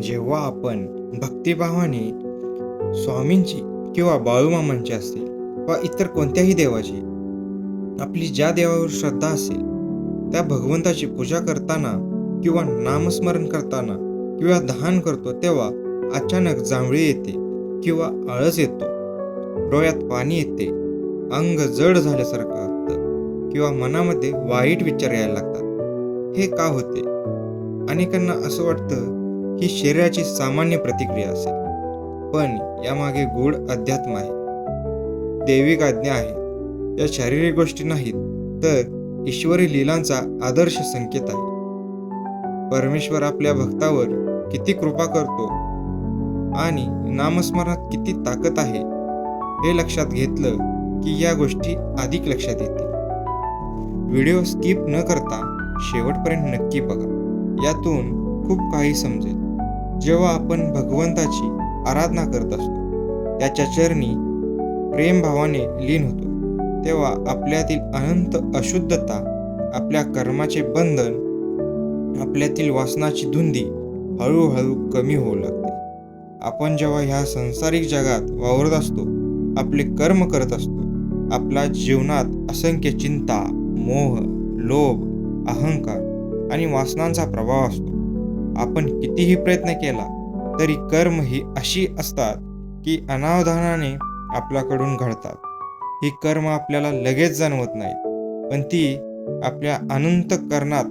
जेव्हा आपण भक्तिभावाने स्वामींची किंवा बाळूमामांची असतील वा इतर कोणत्याही देवाची आपली ज्या देवावर श्रद्धा असेल त्या भगवंताची पूजा करताना किंवा नामस्मरण करताना किंवा दहन करतो तेव्हा अचानक जांभळी येते किंवा आळस येतो. डोळ्यात पाणी येते अंग जड झाल्यासारखं वाटतं किंवा मनामध्ये वाईट विचार यायला लागतात. हे का होते? अनेकांना असं वाटतं ही शरीराची सामान्य प्रतिक्रिया असेल. पण यामागे गूढ अध्यात्म आहे. दैविक आज्ञा आहे. या शारीरिक गोष्टी नाहीत तर ईश्वरी लीलांचा आदर्श संकेत आहे. परमेश्वर आपल्या भक्तावर किती कृपा करतो आणि नामस्मरणात किती ताकद आहे हे लक्षात घेतलं की या गोष्टी अधिक लक्षात येतील. व्हिडिओ स्किप न करता शेवटपर्यंत नक्की बघा. यातून खूप काही समजेल. जेव्हा आपण भगवंताची आराधना करत असतो त्याच्या चरणी प्रेमभावाने लीन होतो तेव्हा आपल्यातील अनंत अशुद्धता आपल्या कर्माचे बंधन आपल्यातील वासनाची धुंदी हळूहळू कमी होऊ लागते. आपण जेव्हा ह्या संसारिक जगात वावरत असतो आपले कर्म करत असतो आपल्या जीवनात असंख्य चिंता मोह लोभ अहंकार आणि वासनांचा प्रभाव असतो. आपण कितीही प्रयत्न केला तरी कर्म ही अशी असतात की अनावधानाने आपल्याकडून घडतात. ही कर्म आपल्याला लगेच जाणवत नाहीत पण ती आपल्या अनंत कर्णात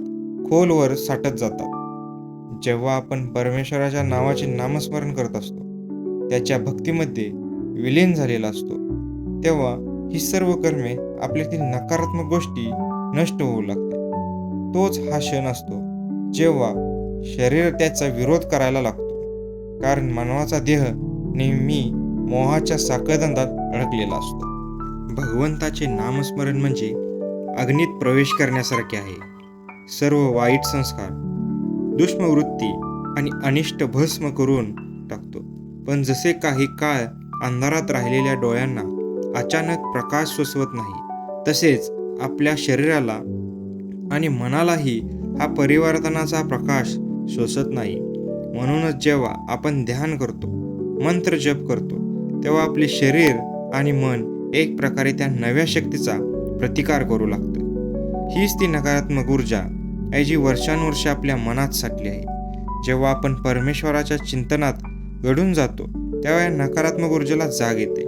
खोलवर साठत जातात. जेव्हा आपण परमेश्वराच्या नावाचे नामस्मरण करत असतो त्याच्या भक्तीमध्ये विलीन झालेला असतो तेव्हा ही सर्व कर्मे आपल्यातील नकारात्मक गोष्टी नष्ट होऊ लागते तोच हा क्षण असतो जेव्हा शरीर त्याचा विरोध करायला लागतो. कारण मानवाचा देह नेहमी मोहाच्या साखळदंडात अडकलेला असतो. भगवंताचे नामस्मरण म्हणजे अग्नीत प्रवेश करण्यासारखे आहे. सर्व वाईट संस्कार दुष्मवृत्ती आणि अनिष्ट भस्म करून टाकतो. पण जसे काही काळ अंधारात राहिलेल्या डोळ्यांना अचानक प्रकाश सोसवत नाही तसेच आपल्या शरीराला आणि मनालाही हा परिवर्तनाचा प्रकाश सोसत नाही. म्हणूनच जेव्हा आपण ध्यान करतो मंत्र जप करतो तेव्हा आपले शरीर आणि मन एक प्रकारे त्या नव्या शक्तीचा प्रतिकार करू लागतं. हीच ती नकारात्मक ऊर्जा आहे जी वर्षानुवर्षे आपल्या मनात साठली आहे. जेव्हा आपण परमेश्वराच्या चिंतनात घडून जातो तेव्हा या नकारात्मक ऊर्जेला जाग येते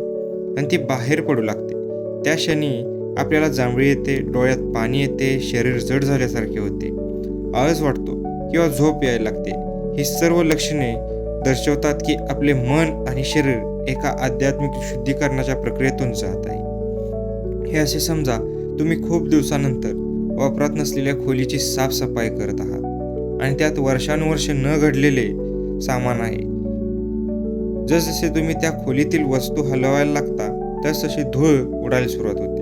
आणि ती बाहेर पडू लागते. त्या क्षणी आपल्याला जांभळी येते डोळ्यात पाणी येते शरीर जड झाल्यासारखे होते. आळस वाटतो किंवा झोप यायला लागते. ही सर्व लक्षणे दर्शवतात की आपले मन आणि शरीर एका आध्यात्मिक शुद्धीकरणाच्या प्रक्रियेतून जात आहे. हे असे समजा तुम्ही खूप दिवसानंतर वापरात नसलेल्या खोलीची साफसफाई करत आहात आणि त्यात वर्षानुवर्ष न घडलेले सामान आहे. जसजसे तुम्ही त्या खोलीतील वस्तू हलवायला लागता तसतशी धूळ उडायला सुरुवात होते.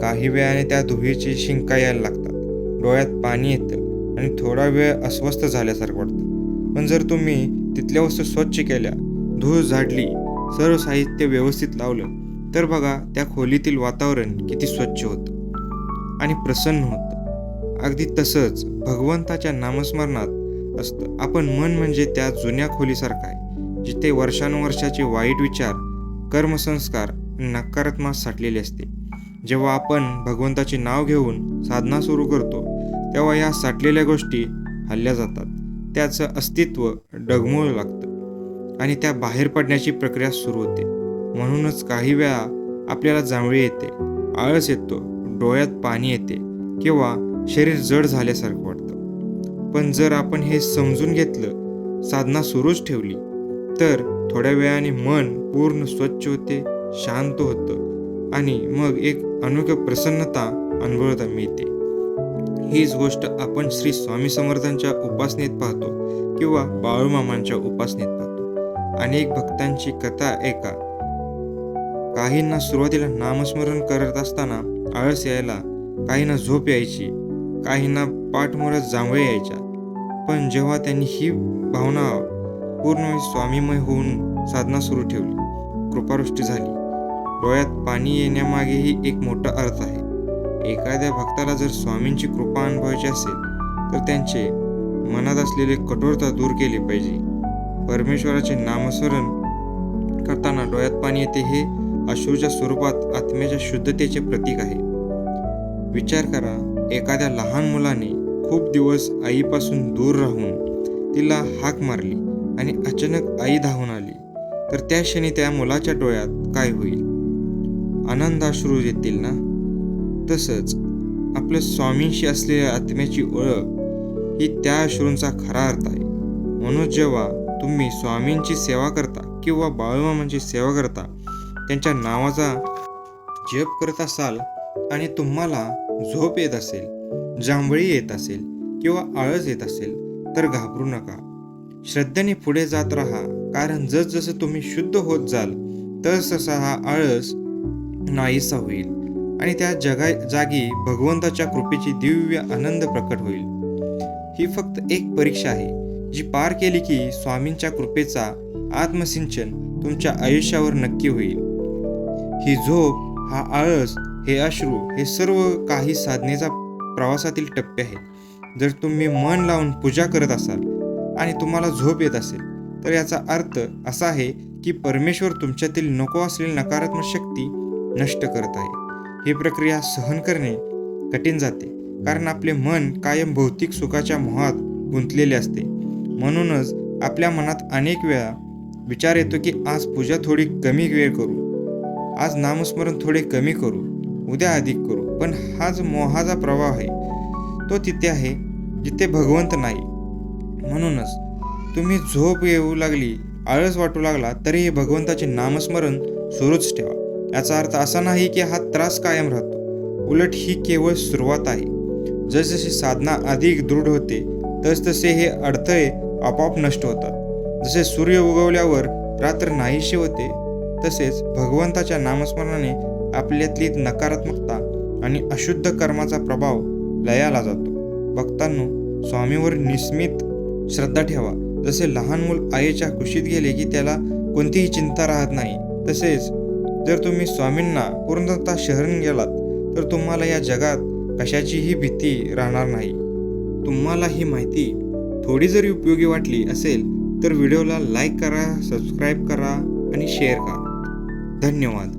काही वेळाने त्या धुळीची शिंका यायला लागतात. डोळ्यात पाणी येतं. आणि थोडा वेळ अस्वस्थ झाल्यासारखं वाटतं. पण जर तुम्ही तिथल्या वस्तू स्वच्छ केल्या धूळ झाडली सर्व साहित्य व्यवस्थित लावलं तर बघा त्या खोलीतील वातावरण किती स्वच्छ होतं आणि प्रसन्न होतं. अगदी तसंच भगवंताच्या नामस्मरणात असतं. आपण मन म्हणजे त्या जुन्या खोलीसारखं आहे जिथे वर्षानुवर्षाचे वाईट विचार कर्मसंस्कार नकारात्मक साठलेले असते. जेव्हा आपण भगवंताचे नाव घेऊन साधना सुरू करतो तेव्हा या साठलेल्या गोष्टी हल्ल्या जातात. त्याचं अस्तित्व डगमळू लागतं आणि त्या बाहेर पडण्याची प्रक्रिया सुरू होते. म्हणूनच काही वेळा आपल्याला जांभळी येते आळस येतो डोळ्यात पाणी येते किंवा शरीर जड झाल्यासारखं वाटतं. पण जर आपण हे समजून घेतलं साधना सुरूच ठेवली तर थोड्या वेळाने मन पूर्ण स्वच्छ होते शांत होतं आणि मग एक अनोख्य प्रसन्नता अनुभवता मिळते. हीच गोष्ट आपण श्री स्वामी समर्थांच्या उपासनेत पाहतो किंवा बाळूमामांच्या उपासनेत पाहतो. अनेक भक्तांची कथा ऐका. काहींना सुरुवातीला नामस्मरण करत असताना आळस यायला काहींना झोप यायची काहींना पाठमोरत जांभळे यायच्या. पण जेव्हा त्यांनी ही भावना पूर्ण स्वामीमय होऊन साधना सुरू ठेवली कृपावृष्टी झाली. डोळ्यात पाणी येण्यामागेही एक मोठा अर्थ आहे. एखाद्या भक्ताला जर स्वामींची कृपा अनुभवायची असेल तर त्यांचे मनात असलेले कठोरता दूर केली पाहिजे. परमेश्वराचे नामस्मरण करताना डोळ्यात पाणी येते हे अश्रूच्या स्वरूपात आत्म्याच्या शुद्धतेचे प्रतीक आहे. विचार करा एखाद्या लहान मुलाने खूप दिवस आईपासून दूर राहून तिला हाक मारली आणि अचानक आई धावून आली तर त्या क्षणी त्या मुलाच्या डोळ्यात काय होईल? आनंद अश्रू येतील ना? तसंच आपल्या स्वामींशी असलेल्या आत्म्याची ओळख ही त्या अश्रूंचा खरा अर्थ आहे. म्हणून जेव्हा तुम्ही स्वामींची सेवा करता किंवा बाळूमामांची सेवा करता त्यांच्या नावाचा जप करत असाल आणि तुम्हाला झोप येत असेल जांभळी येत असेल किंवा आळस येत असेल तर घाबरू नका. श्रद्धेने पुढे जात राहा कारण जसजसं तुम्ही शुद्ध होत जाल तस तसा हा आळस नाहीसा होईल. आणि त्या जगा जागी भगवंताच्या कृपेची दिव्य आनंद प्रकट होईल. ही फक्त एक परीक्षा आहे जी पार केली की स्वामींच्या कृपेचा आत्मसिंचन तुमच्या आयुष्यावर नक्की होईल. ही झोप हा आळस हे अश्रू हे सर्व काही साधनेचा प्रवासातील टप्पे आहेत. जर तुम्ही मन लावून पूजा करत असाल आणि तुम्हाला झोप येत असेल तर याचा अर्थ असा आहे की परमेश्वर तुमच्यातील नको असलेली नकारात्मक शक्ती नष्ट करत आहे. ही प्रक्रिया सहन करणे कठीण जाते कारण आपले मन कायम भौतिक सुखाच्या मोहात गुंतलेले असते. म्हणूनच आपल्या मनात अनेक वेळा विचार येतो की आज पूजा थोडी कमी वेळ करू आज नामस्मरण थोडे कमी करू उद्या अधिक करू पण हाच मोहाचा प्रवाह आहे. तो तिथे आहे जिथे भगवंत नाही. म्हणूनच तुम्ही झोप येऊ लागली आळस वाटू लागला तरीही भगवंताचे नामस्मरण सुरूच ठेवा. याचा अर्थ असा नाही की हा त्रास कायम राहतो. उलट ही केवळ सुरुवात आहे. जसजशी साधना अधिक दृढ होते तसतसे हे अडथळे आपोआप नष्ट होतात. जसे सूर्य उगवल्यावर रात्र नाहीशी होते तसेच भगवंताच्या नामस्मरणाने आपल्यातली नकारात्मकता आणि अशुद्ध कर्माचा प्रभाव लयाला जातो. भक्तांनो स्वामीवर निस्मित श्रद्धा ठेवा. जसे लहान मूल आईच्या कुशीत गेले की त्याला कोणतीही चिंता राहत नाही तसेच जर तुम्ही स्वामींना पूर्णतः शरण गेलात तर तुम्हाला या जगात कशाचीही भीती राहणार नाही. तुम्हाला ही माहिती थोडी जरी उपयोगी वाटली असेल तर व्हिडिओला लाईक करा सबस्क्राईब करा आणि शेअर करा. धन्यवाद.